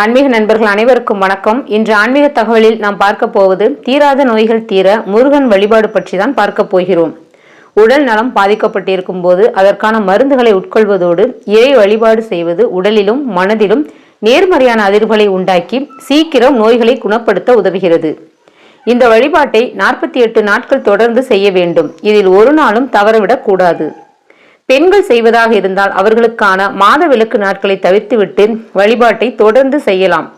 ஆன்மீக நண்பர்கள் அனைவருக்கும் வணக்கம். இன்று ஆன்மீக தகவலில் நாம் பார்க்க போவது தீராத நோய்கள் தீர முருகன் வழிபாடு பற்றி தான் பார்க்க போகிறோம். உடல் நலம் பாதிக்கப்பட்டிருக்கும் போது அதற்கான மருந்துகளை உட்கொள்வதோடு இறை வழிபாடு செய்வது உடலிலும் மனதிலும் நேர்மறையான அதிர்வுகளை உண்டாக்கி சீக்கிரம் நோய்களை குணப்படுத்த உதவுகிறது. இந்த வழிபாட்டை நாற்பத்தி எட்டு நாட்கள் தொடர்ந்து செய்ய வேண்டும். இதில் ஒரு நாளும் தவறவிடக் கூடாது. பெண்கள் செய்வதாக இருந்தால் அவர்களுக்கான மாத விலக்கு நாட்களை தவிர்த்துவிட்டு வழிபாட்டை தொடர்ந்து செய்யலாம்.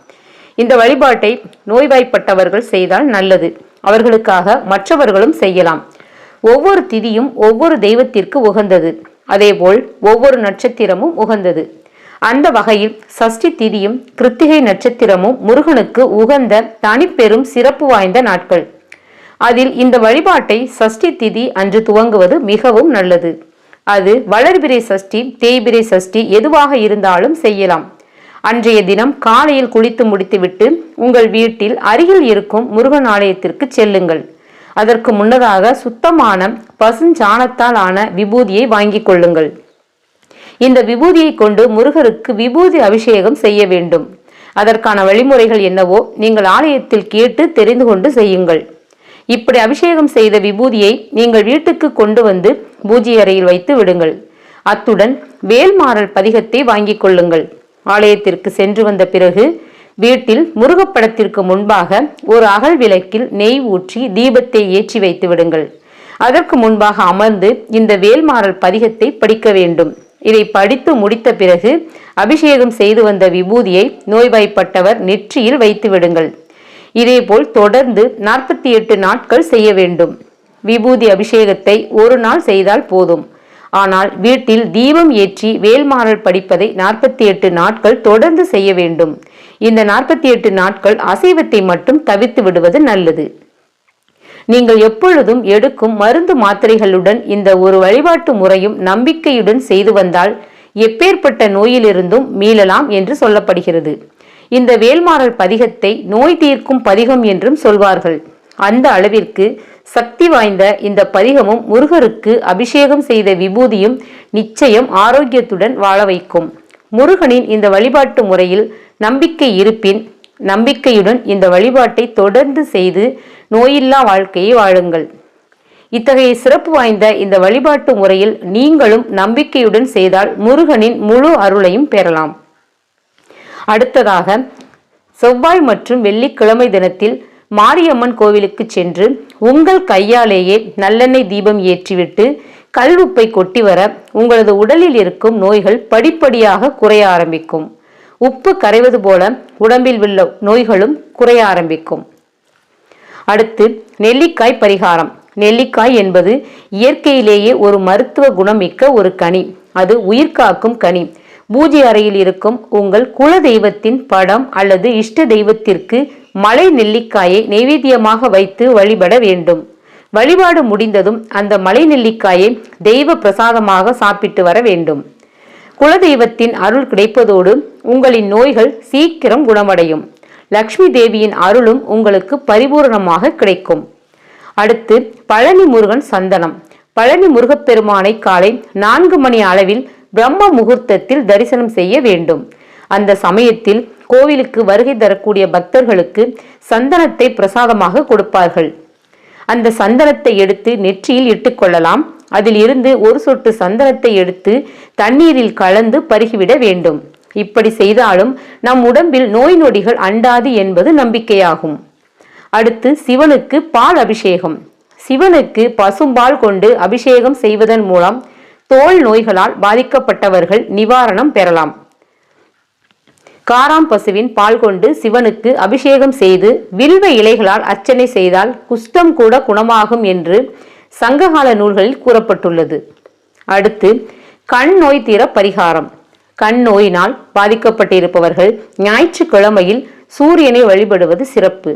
இந்த வழிபாட்டை நோய்வாய்ப்பட்டவர்கள் செய்தால் நல்லது. அவர்களுக்காக மற்றவர்களும் செய்யலாம். ஒவ்வொரு திதியும் ஒவ்வொரு தெய்வத்திற்கு உகந்தது. அதேபோல் ஒவ்வொரு நட்சத்திரமும் உகந்தது. அந்த வகையில் சஷ்டி திதியும் கிருத்திகை நட்சத்திரமும் முருகனுக்கு உகந்த தனிப்பெரும் சிறப்பு வாய்ந்த நாட்கள். அதில் இந்த வழிபாட்டை சஷ்டி திதி அன்று துவங்குவது மிகவும் நல்லது. அது வளர்பிறை சஷ்டி தேய்பிறை சஷ்டி எதுவாக இருந்தாலும் செய்யலாம். அன்றைய தினம் காலையில் குளித்து முடித்துவிட்டு உங்கள் வீட்டில் அருகில் இருக்கும் முருகன் ஆலயத்திற்கு செல்லுங்கள். அதற்கு முன்னதாக சுத்தமான பசுஞ்சாணத்தால் ஆன விபூதியை வாங்கிக் கொள்ளுங்கள். இந்த விபூதியை கொண்டு முருகருக்கு விபூதி அபிஷேகம் செய்ய வேண்டும். அதற்கான வழிமுறைகள் என்னவோ நீங்கள் ஆலயத்தில் கேட்டு தெரிந்து கொண்டு செய்யுங்கள். இப்படி அபிஷேகம் செய்த விபூதியை நீங்கள் வீட்டுக்கு கொண்டு வந்து பூஜை அறையில் வைத்து விடுங்கள். அத்துடன் வேல்மாறல் பதிகத்தை வாங்கிக் கொள்ளுங்கள். ஆலயத்திற்கு சென்று வந்த பிறகு வீட்டில் முருகப்படத்திற்கு முன்பாக ஒரு அகல் விளக்கில் நெய் ஊற்றி தீபத்தை ஏற்றி வைத்து விடுங்கள். அதற்கு முன்பாக அமர்ந்து இந்த வேல்மாறல் பதிகத்தை படிக்க வேண்டும். இதை படித்து முடித்த பிறகு அபிஷேகம் செய்து வந்த விபூதியை நோய்வாய்ப்பட்டவர் நெற்றியில் வைத்து விடுங்கள். இதேபோல் தொடர்ந்து நாற்பத்தி எட்டு நாட்கள் செய்ய வேண்டும். விபூதி அபிஷேகத்தை ஒரு நாள் செய்தால் போதும். ஆனால் வீட்டில் தீபம் ஏற்றி வேல்மாறல் படிப்பதை நாற்பத்தி எட்டு நாட்கள் தொடர்ந்து செய்ய வேண்டும். இந்த நாற்பத்தி எட்டு நாட்கள் அசைவத்தை மட்டும் தவிர்த்து விடுவது நல்லது. நீங்கள் எப்பொழுதும் எடுக்கும் மருந்து மாத்திரைகளுடன் இந்த ஒரு வழிபாட்டு முறையும் நம்பிக்கையுடன் செய்து வந்தால் எப்பேற்பட்ட நோயிலிருந்தும் மீளலாம் என்று சொல்லப்படுகிறது. இந்த வேல்மாறல் பதிகத்தை நோய் தீர்க்கும் பதிகம் என்றும் சொல்வார்கள். அந்த அளவிற்கு சக்தி வாய்ந்த இந்த பதிகமும் முருகருக்கு அபிஷேகம் செய்த விபூதியும் நிச்சயம் ஆரோக்கியத்துடன் வாழ வைக்கும். முருகனின் இந்த வழிபாட்டு முறையில் நம்பிக்கை இருப்பின் நம்பிக்கையுடன் இந்த வழிபாட்டை தொடர்ந்து செய்து நோயில்லா வாழ்க்கையை வாழுங்கள். இத்தகைய சிறப்பு வாய்ந்த இந்த வழிபாட்டு முறையில் நீங்களும் நம்பிக்கையுடன் செய்தால் முருகனின் முழு அருளையும் பெறலாம். அடுத்ததாக செவ்வாய் மற்றும் வெள்ளிக்கிழமை தினத்தில் மாரியம்மன் கோவிலுக்கு சென்று உங்கள் கையாலேயே நல்லெண்ணெய் தீபம் ஏற்றிவிட்டு கல்வுப்பை கொட்டி வர உங்களது உடலில் இருக்கும் நோய்கள் படிப்படியாக குறைய ஆரம்பிக்கும். உப்பு கரைவது போல உடம்பில் உள்ள நோய்களும் குறைய ஆரம்பிக்கும். அடுத்து நெல்லிக்காய் பரிகாரம். நெல்லிக்காய் என்பது இயற்கையிலேயே ஒரு மருத்துவ குணமிக்க ஒரு கனி. அது உயிர்காக்கும் கனி. பூஜை அறையில் இருக்கும் உங்கள் குல தெய்வத்தின் படம் அல்லது இஷ்ட தெய்வத்திற்கு மலை நெல்லிக்காயை நைவேத்தியமாக வைத்து வழிபட வேண்டும். வழிபாடு முடிந்ததும் அந்த மலை நெல்லிக்காயை தெய்வ பிரசாதமாக சாப்பிட்டு வர வேண்டும். குலதெய்வத்தின் அருள் கிடைப்பதோடு உங்களின் நோய்கள் சீக்கிரம் குணமடையும். லக்ஷ்மி தேவியின் அருளும் உங்களுக்கு பரிபூரணமாக கிடைக்கும். அடுத்து பழனி முருகன் சந்தனம். பழனி முருகப்பெருமானை காலை நான்கு மணி அளவில் பிரம்ம முகூர்த்தத்தில் தரிசனம் செய்ய வேண்டும். அந்த சமயத்தில் கோவிலுக்கு வருகை தரக்கூடிய பக்தர்களுக்கு சந்தனத்தை பிரசாதமாக கொடுப்பார்கள். அந்த சந்தனத்தை எடுத்து நெற்றியில் இட்டுக்கொள்ளலாம் அதில் இருந்து ஒரு சொட்டு சந்தனத்தை எடுத்து தண்ணீரில் கலந்து பருகிவிட வேண்டும். இப்படி செய்தாலும் நம் உடம்பில் நோய் நொடிகள் அண்டாது என்பது நம்பிக்கையாகும். அடுத்து சிவனுக்கு பால் அபிஷேகம். சிவனுக்கு பசும்பால் கொண்டு அபிஷேகம் செய்வதன் மூலம் தோல் நோய்களால் பாதிக்கப்பட்டவர்கள் நிவாரணம் பெறலாம். காராம் பசுவின் பால் கொண்டு சிவனுக்கு அபிஷேகம் செய்து வில்வ இலைகளால் அர்ச்சனை செய்தால் குஷ்டம் கூட குணமாகும் என்று சங்ககால நூல்களில் கூறப்பட்டுள்ளது. அடுத்து கண் நோய் தீர பரிகாரம் கண் நோயினால் பாதிக்கப்பட்டிருப்பவர்கள் ஞாயிற்றுக்கிழமையில் சூரியனை வழிபடுவது சிறப்பு.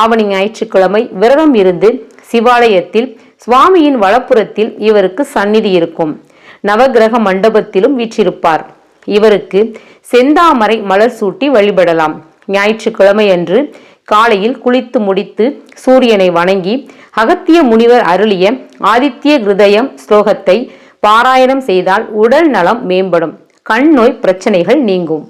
ஆவணி ஞாயிற்றுக்கிழமை விரதம் இருந்து சிவாலயத்தில் சுவாமியின் வலப்புறத்தில் இவருக்கு சந்நிதி இருக்கும். நவகிரக மண்டபத்திலும் வீற்றிருப்பார். இவருக்கு செந்தாமரை மலர் சூட்டி வழிபடலாம். ஞாயிற்றுக்கிழமை அன்று காலையில் குளித்து முடித்து சூரியனை வணங்கி அகத்திய முனிவர் அருளிய ஆதித்ய கிருதயம் ஸ்லோகத்தை பாராயணம் செய்தால் உடல் நலம் மேம்படும். கண் நோய் பிரச்சனைகள் நீங்கும்.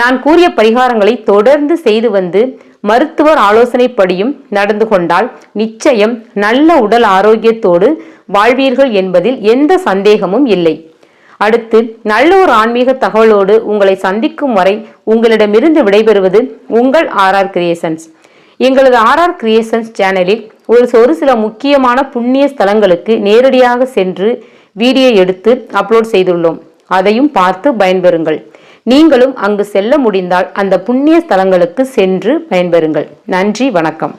நான் கூறிய பரிகாரங்களை தொடர்ந்து செய்து வந்து மருத்துவர் ஆலோசனைப்படியும் நடந்து கொண்டால் நிச்சயம் நல்ல உடல் ஆரோக்கியத்தோடு வாழ்வீர்கள் என்பதில் எந்த சந்தேகமும் இல்லை. அடுத்து நல்ல ஒரு ஆன்மீக தகவலோடு உங்களை சந்திக்கும் வரை உங்களிடமிருந்து விடைபெறுவது உங்கள் ஆர்ஆர் கிரியேஷன்ஸ். எங்களது ஆர்ஆர் கிரியேஷன்ஸ் சேனலில் ஒரு ஒரு சில முக்கியமான புண்ணிய ஸ்தலங்களுக்கு நேரடியாக சென்று வீடியோ எடுத்து அப்லோட் செய்துள்ளோம். அதையும் பார்த்து பயன்பெறுங்கள். நீங்களும் அங்கு செல்ல முடிந்தால் அந்த புண்ணிய ஸ்தலங்களுக்கு சென்று பயன்பெறுங்கள். நன்றி வணக்கம்.